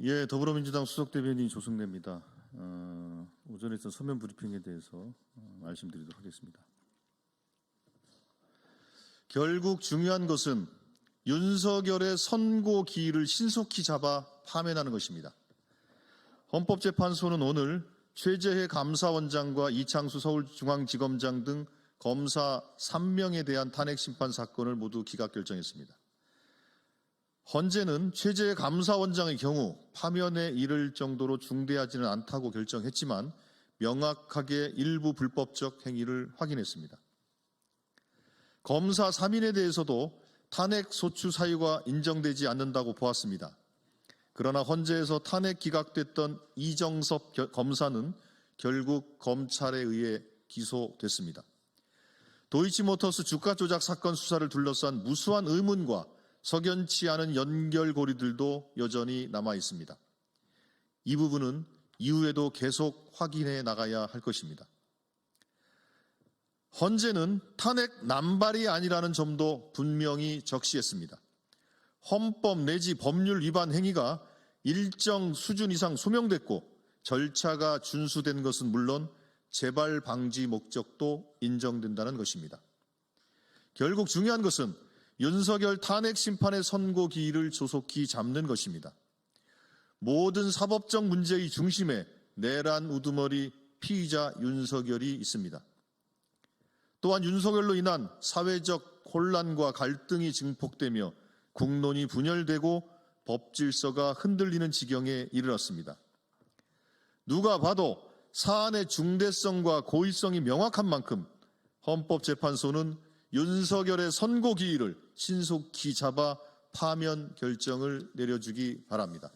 예, 더불어민주당 수석 대변인 조승래입니다. 어, 오전에 있던 서면 브리핑에 대해서 어, 말씀드리도록 하겠습니다. 결국 중요한 것은 윤석열의 선고 기일을 신속히 잡아 파면하는 것입니다. 헌법재판소는 오늘 최재해 감사원장과 이창수 서울중앙지검장 등 검사 3명에 대한 탄핵 심판 사건을 모두 기각 결정했습니다. 헌재는 최재해 감사원장의 경우 파면에 이를 정도로 중대하지는 않다고 결정했지만 명확하게 일부 불법적 행위를 확인했습니다. 검사 3인에 대해서도 탄핵 소추 사유가 인정되지 않는다고 보았습니다. 그러나 헌재에서 탄핵 기각됐던 이정섭 겨- 검사는 결국 검찰에 의해 기소됐습니다. 도이치모터스 주가 조작 사건 수사를 둘러싼 무수한 의문과 석연치 않은 연결고리들도 여전히 남아 있습니다. 이 부분은 이후에도 계속 확인해 나가야 할 것입니다. 헌재는 탄핵 남발이 아니라는 점도 분명히 적시했습니다. 헌법 내지 법률 위반 행위가 일정 수준 이상 소명됐고 절차가 준수된 것은 물론 재발 방지 목적도 인정된다는 것입니다. 결국 중요한 것은 윤석열 탄핵 심판의 선고 기일을 조속히 잡는 것입니다. 모든 사법적 문제의 중심에 내란 우두머리 피의자 윤석열이 있습니다. 또한 윤석열로 인한 사회적 혼란과 갈등이 증폭되며 국론이 분열되고 법 질서가 흔들리는 지경에 이르렀습니다. 누가 봐도 사안의 중대성과 고의성이 명확한 만큼 헌법재판소는 윤석열의 선고 기일을 신속히 잡아 파면 결정을 내려주기 바랍니다.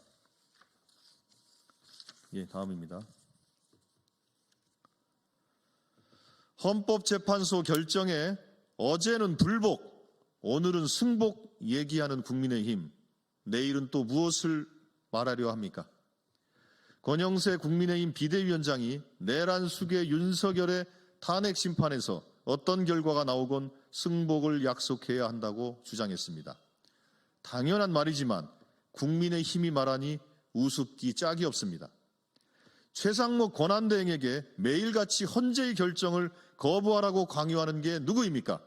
예, 다음입니다. 헌법재판소 결정에 어제는 불복, 오늘은 승복 얘기하는 국민의힘, 내일은 또 무엇을 말하려 합니까? 권영세 국민의힘 비대위원장이 내란 수계 윤석열의 탄핵 심판에서 어떤 결과가 나오건 승복을 약속해야 한다고 주장했습니다. 당연한 말이지만 국민의 힘이 말하니 우습기 짝이 없습니다. 최상목 권한대행에게 매일같이 헌재의 결정을 거부하라고 강요하는 게 누구입니까?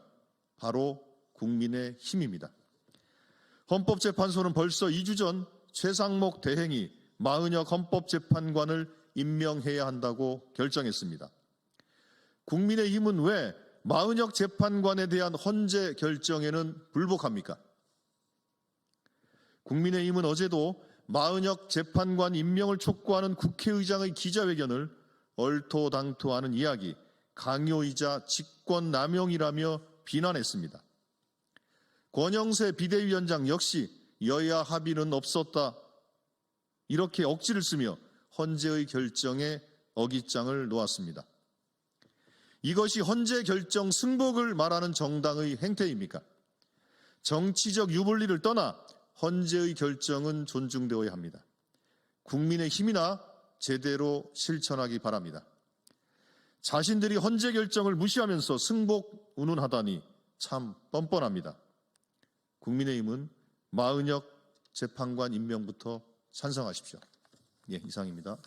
바로 국민의 힘입니다. 헌법재판소는 벌써 2주 전 최상목 대행이 마은혁 헌법재판관을 임명해야 한다고 결정했습니다. 국민의힘은 왜 마은혁 재판관에 대한 헌재 결정에는 불복합니까? 국민의힘은 어제도 마은혁 재판관 임명을 촉구하는 국회의장의 기자회견을 얼토당토하는 이야기, 강요이자 직권남용이라며 비난했습니다. 권영세 비대위원장 역시 여야 합의는 없었다. 이렇게 억지를 쓰며 헌재의 결정에 어깃장을 놓았습니다. 이것이 헌재 결정 승복을 말하는 정당의 행태입니까? 정치적 유불리를 떠나 헌재의 결정은 존중되어야 합니다. 국민의 힘이나 제대로 실천하기 바랍니다. 자신들이 헌재 결정을 무시하면서 승복 운운하다니 참 뻔뻔합니다. 국민의힘은 마은혁 재판관 임명부터 찬성하십시오. 예, 이상입니다.